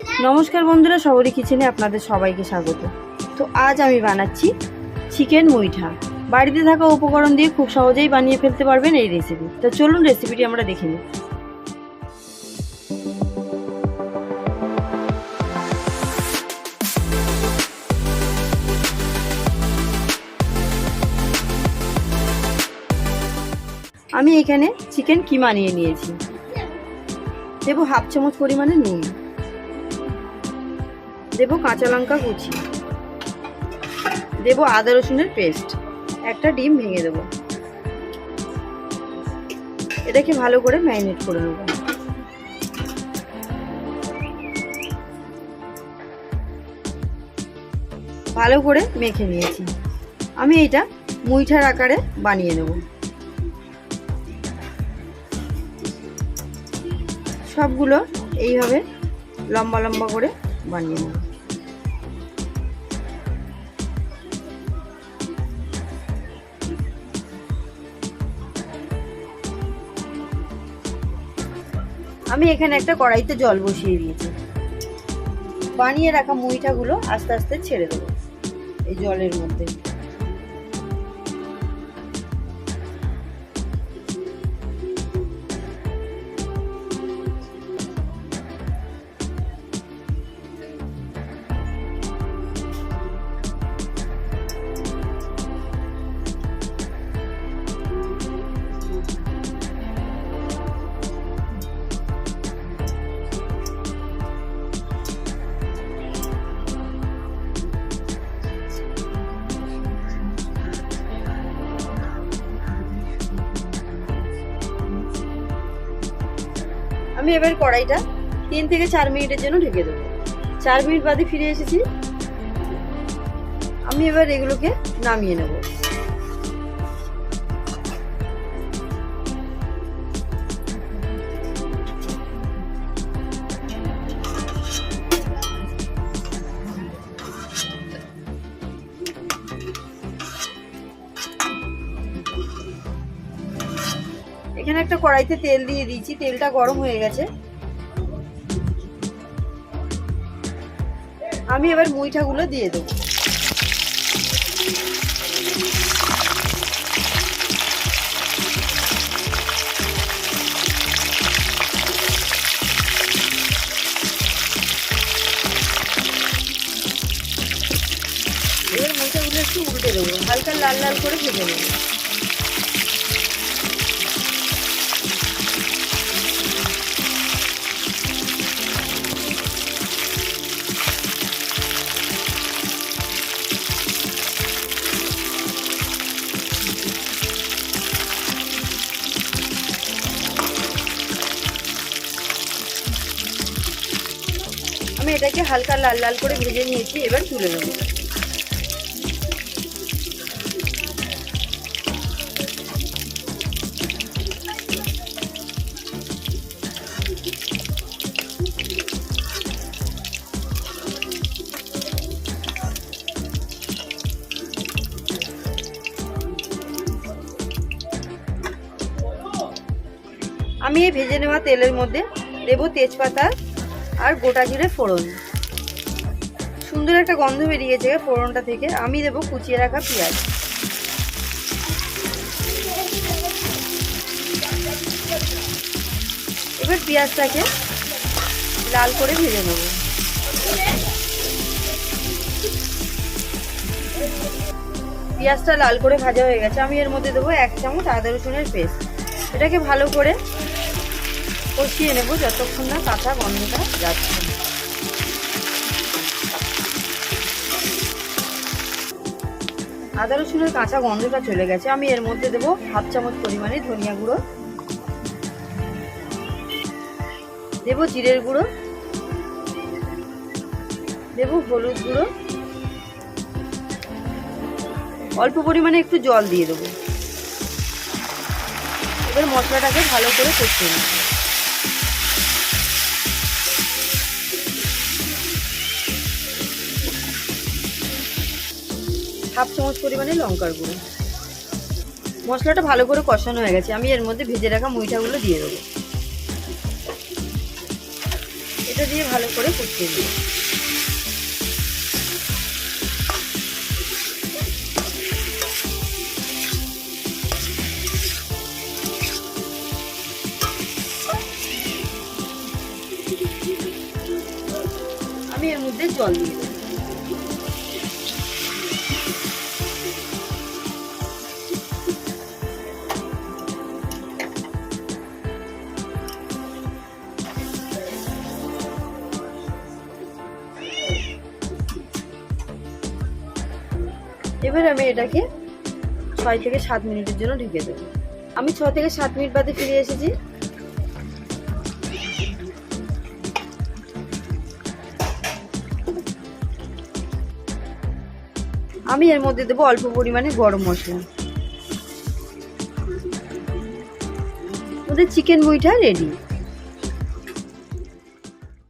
নমস্কার বন্ধুরা সবরি কিচেনে আপনাদের সবাইকে স্বাগত। তো আজ আমি বানাচ্ছি চিকেন মুইঠা। বাড়িতে থাকা উপকরণ দিয়ে খুব সহজেই বানিয়ে ফেলতে পারবেন এই রেসিপি তো চলুন রেসিপিটি আমরা দেখে নিই। আমি এখানে চিকেন কিমা নিয়ে নিয়েছি। দেবো হাফ চামচ পরিমাণে নুন। দেবো কাঁচা লঙ্কা কুচি। দেবো আদা রসুনের পেস্ট একটা ডিম ভেঙে দেবো। এটাকে ভালো করে ম্যারিনেট করে নেব। ভালো করে মেখে নিয়েছি। আমি এটা মুইঠার আকারে বানিয়ে নেব। সবগুলো এইভাবে লম্বা লম্বা করে বানিয়ে নেব। আমি এখানে একটা কড়াইতে জল বসিয়ে দিয়েছি। বানিয়ে রাখা মুইটাগুলো আস্তে আস্তে ছেড়ে দেবো এই জলের মধ্যে। আমি এবার কড়াইটা তিন থেকে চার মিনিটের জন্য ঢেকে দেবো। চার মিনিট বাদে ফিরে এসেছি। আমি এবার এগুলোকে নামিয়ে নেব। একটা কড়াইতে তেল দিয়ে দিয়েছি তেলটা গরম হয়ে গেছে। আমি এবার মুইঠাগুলো দিয়ে দেবো। এবার মুইঠাগুলো একটু উল্টে দেবো, হালকা লাল লাল করে ভেজে নেব। আমি এটাকে হালকা লাল লাল করে ভেজে নিয়েছি, এবার তুলে নেব। আমি এই ভেজে নেওয়া তেলের মধ্যে দেবো তেজপাতা আর গোটা জিরে ফোড়ন। সুন্দর একটা গন্ধ বেরিয়েছে ফোড়নটা থেকে। আমি দেবো কুচিয়ে রাখা পেঁয়াজ। এবার পেঁয়াজটাকে লাল করে ভেজে নেব। পেঁয়াজটা লাল করে ভাজা হয়ে গেছে। আমি এর মধ্যে দেবো এক চামচ আদা রসুনের পেস্ট। এটাকে ভালো করে কষিয়ে নেব যতক্ষণ না কাঁচা গন্ধটা যাচ্ছে। আদা রসুনের কাঁচা গন্ধটা চলে গেছে। আমি এর মধ্যে দেবো হাফ চামচ পরিমাণে ধনিয়া গুঁড়ো। দেবো জিরের গুঁড়ো। দেবো হলুদ গুঁড়ো। অল্প পরিমাণে একটু জল দিয়ে দেবো। এবার মশলাটাকে ভালো করে কষিয়ে নেব। হাফ চামচ পরিমাণে লঙ্কার গুঁড়ো। মশলাটা ভালো করে কষানো হয়ে গেছে। আমি এর মধ্যে ভেজে রাখা মুইঠাগুলো দিয়ে দেবো। এটা দিয়ে ভালো করে ফুটিয়ে দিই আমি এর মধ্যে জল দিয়ে দেবো। এবার আমি এটাকে ছয় থেকে সাত মিনিটের জন্য ঢেকে দেবো। আমি ছ থেকে সাত মিনিট বাদে ফিরে এসেছি। আমি এর মধ্যে দেবো অল্প পরিমাণে গরম মশলা। ওদের চিকেন মুইটা রেডি